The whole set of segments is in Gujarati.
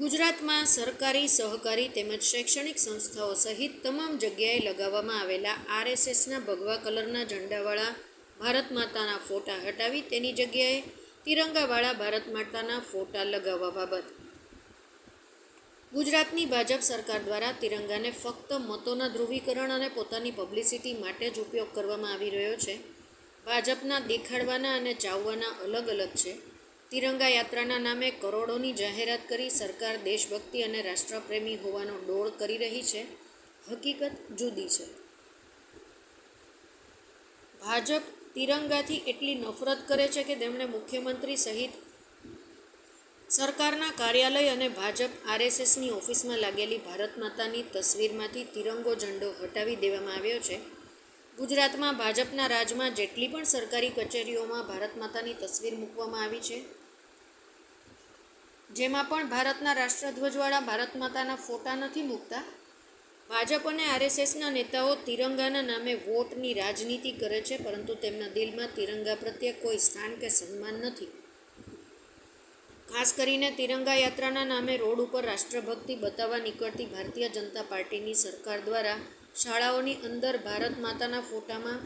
ગુજરાતમાં સરકારી સહકારી તેમજ શૈક્ષણિક સંસ્થાઓ સહિત તમામ જગ્યાએ લગાવવામાં આવેલા આરએસએસના ભગવા કલરના ઝંડાવાળા ભારત માતાના ફોટા હટાવી તેની જગ્યાએ તિરંગાવાળા ભારત માતાના ફોટા લગાવવા બાબત. ગુજરાતની ભાજપ સરકાર દ્વારા તિરંગાને ફક્ત મતોના ધ્રુવીકરણ અને પોતાની પબ્લિસિટી માટે જ ઉપયોગ કરવામાં આવી રહ્યો છે. ભાજપના દેખાડવાના અને ચાવવાના અલગ અલગ છે. તિરંગા યાત્રાના નામે કરોડોની જાહેરાત કરી સરકાર દેશભક્તિ અને રાષ્ટ્રપ્રેમી હોવાનો ડોળ કરી રહી છે. હકીકત જુદી છે. ભાજપ તિરંગાથી એટલી નફરત કરે છે કે તેમણે મુખ્યમંત્રી સહિત સરકારના કાર્યાલય અને ભાજપ આરએસએસની ઓફિસમાં લાગેલી ભારત માતાની તસવીરમાંથી તિરંગો ઝંડો હટાવી દેવામાં આવ્યો છે. ગુજરાતમાં ભાજપના રાજમાં જેટલી પણ સરકારી કચેરીઓમાં ભારત માતાની તસવીર મૂકવામાં આવી છે જેમાં પણ ભારતના રાષ્ટ્રધ્વજવાળા ભારત માતાના ફોટા નથી મૂકતા. ભાજપ અને આરએસએસના નેતાઓ તિરંગાના નામે વોટની રાજનીતિ કરે છે, પરંતુ તેમના દિલમાં તિરંગા પ્રત્યે કોઈ સ્થાન કે સન્માન નથી. ખાસ કરીને તિરંગા યાત્રાના નામે રોડ ઉપર રાષ્ટ્રભક્તિ બતાવવા નીકળતી ભારતીય જનતા પાર્ટીની સરકાર દ્વારા શાળાઓની અંદર ભારત માતાના ફોટામાં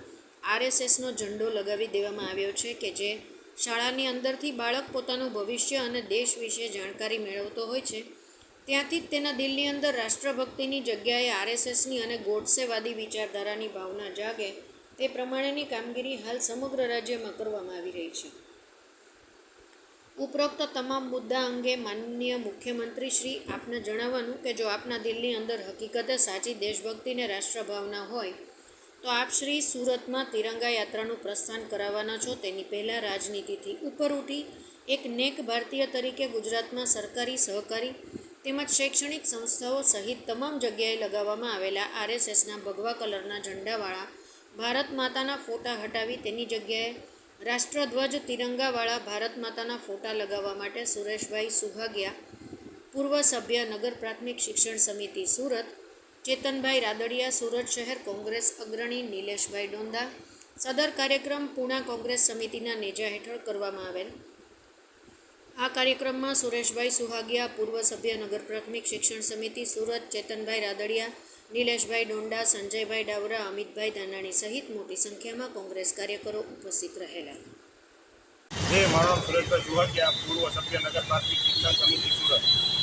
આરએસએસનો ઝંડો લગાવી દેવામાં આવ્યો છે કે જે શાળાની અંદરથી બાળક પોતાનું ભવિષ્ય અને દેશ વિશે જાણકારી મેળવતો હોય છે. ત્યાંથી જ તેના દિલની અંદર રાષ્ટ્રભક્તિની જગ્યાએ આરએસએસની અને ગોડસેવાદી વિચારધારાની ભાવના જાગે તે પ્રમાણેની કામગીરી હાલ સમગ્ર રાજ્યમાં કરવામાં આવી રહી છે. ઉપરોક્ત તમામ મુદ્દા અંગે માનનીય મુખ્યમંત્રી શ્રી આપને જણાવવાનું કે જો આપના દિલની અંદર હકીકતે સાચી દેશભક્તિને રાષ્ટ્રભાવના હોય તો આપ શ્રી સુરતમાં તિરંગા યાત્રાનું પ્રસ્થાન કરાવવાના છો. તેની પહેલાં રાજનીતિથી ઉપર ઉઠી એક નેક ભારતીય તરીકે ગુજરાતમાં સરકારી સહકારી તેમજ શૈક્ષણિક સંસ્થાઓ સહિત તમામ જગ્યાએ લગાવવામાં આવેલા આરએસએસના ભગવા કલરના ઝંડાવાળા ભારત માતાના ફોટા હટાવી તેની જગ્યાએ રાષ્ટ્રધ્વજ તિરંગાવાળા ભારત માતાના ફોટા લગાવવા માટે સુરેશભાઈ સુભાગ્યા પૂર્વ સભ્ય નગર પ્રાથમિક શિક્ષણ સમિતિ સુરત ચેતનભાઈ રાદડિયા, સુરત શહેર કોંગ્રેસ અગ્રણી નિલેશભાઈ ડોંદા સદર કાર્યક્રમ પૂણા કોંગ્રેસ સમિતિના નેજા હેઠળ કરવામાં આવેલ. આ કાર્યક્રમમાં સુરેશભાઈ સુહાગિયા, પૂર્વ સભ્ય નગર પ્રાથમિક શિક્ષણ સમિતિ, સુરત ચેતનભાઈ રાદડિયા, નિલેશભાઈ ડોંડા, સંજયભાઈ ડાવરા, અમિતભાઈ ધાનાણી સહિત મોટી સંખ્યામાં કોંગ્રેસ કાર્યકરો ઉપસ્થિત રહેલા. મારો સુરેશભાઈ સુહાગિયા, પૂર્વ સભ્ય નગર પ્રાથમિક શિક્ષણ સમિતિ, સુરત.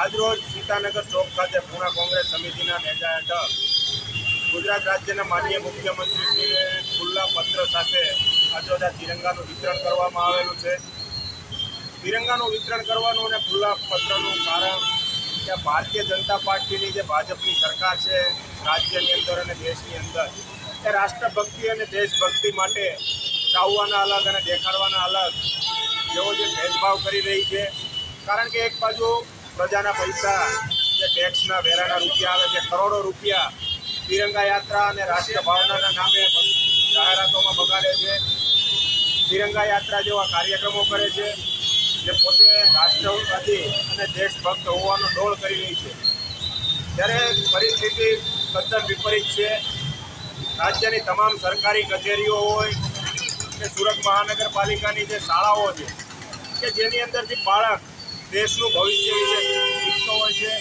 આજરોજ સીતાનગર ચોક ખાતે પૂર્ણ કોંગ્રેસ સમિતિના નેજા હેઠળ ગુજરાત રાજ્યના માનનીય મુખ્યમંત્રીશ્રીને ખુલ્લા પત્ર સાથે આજરોજ આ તિરંગાનું વિતરણ કરવામાં આવેલું છે. તિરંગાનું વિતરણ કરવાનું અને ખુલ્લા પત્રનું કારણ કે ભારતીય જનતા પાર્ટીની જે ભાજપની સરકાર છે રાજ્યની અંદર અને દેશની અંદર, એ રાષ્ટ્રભક્તિ અને દેશભક્તિ માટે ચાવવાના અલગ અને દેખાડવાના અલગ જેવો જે ભેદભાવ કરી રહી છે. કારણ કે એક બાજુ પ્રજાના પૈસા, જે ટેક્સના વેરાના રૂપિયા આવે છે કરોડો રૂપિયા તિરંગા યાત્રા અને રાષ્ટ્ર ભાવનાના નામે જાહેરાતોમાં બગાડે છે. તિરંગા યાત્રા જેવા કાર્યક્રમો કરે છે, જે પોતે રાષ્ટ્રવાદી અને દેશભક્ત હોવાનો ડોળ કરી રહી છે. ત્યારે પરિસ્થિતિ તદ્દન વિપરીત છે. રાજ્યની તમામ સરકારી કચેરીઓ હોય કે સુરત મહાનગરપાલિકાની જે શાળાઓ છે, કે જેની અંદરથી બાળક દેશનું ભવિષ્ય વિશે શીખતો હોય છે,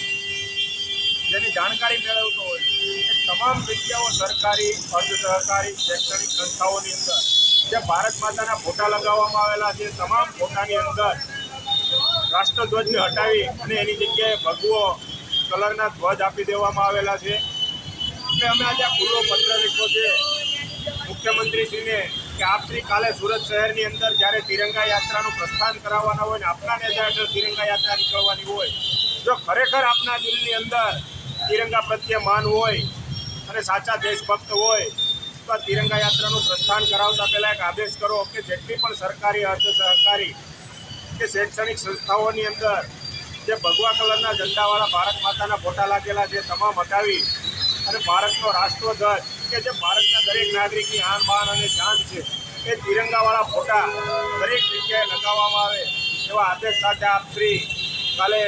જેની જાણકારી મેળવતો હોય એ તમામ જગ્યાઓ સરકારી અર્ધ સહકારી શૈક્ષણિક સંસ્થાઓની અંદર, જે ભારત માતાના ફોટા લગાવવામાં આવેલા છે, તમામ ફોટાની અંદર રાષ્ટ્રધ્વજને હટાવી અને એની જગ્યાએ ભગવો કલરના ધ્વજ આપી દેવામાં આવેલા છે. એટલે અમે આજે આ ખુલ્લો પત્ર લખ્યો છે. મુખ્યમંત્રીશ્રીને કે આપ કાલે સુરત શહેરની અંદર જ્યારે તિરંગા યાત્રાનું પ્રસ્થાન કરાવવાના હોય ને આપના નેતા હેઠળ તિરંગા યાત્રા નીકળવાની હોય, જો ખરેખર આપના દિલની અંદર તિરંગા પ્રત્યે માન હોય અને સાચા દેશભક્ત હોય, તો તિરંગા યાત્રાનું પ્રસ્થાન કરાવતા પહેલાં એક આદેશ કરો કે જેટલી પણ સરકારી અર્ધ સહકારી કે શૈક્ષણિક સંસ્થાઓની અંદર જે ભગવા કલરના ઝંડાવાળા ભારત માતાના ફોટા લાગેલા છે, તમામ હટાવી અને ભારતનો રાષ્ટ્રધ્વજ કે જે ભારતના દરેક નાગરિકની આન બાન અને શાન છે, એ તિરંગાવાળા ફોટા દરેક જગ્યાએ લગાવવામાં આવે એવા આદેશ સાથે આપ શ્રી કાલે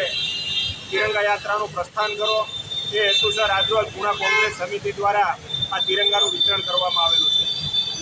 તિરંગા યાત્રાનું પ્રસ્થાન કરો. એ હેતુસર આજરોજ પૂણા કોંગ્રેસ સમિતિ દ્વારા આ તિરંગાનું વિતરણ કરવામાં આવેલું છે.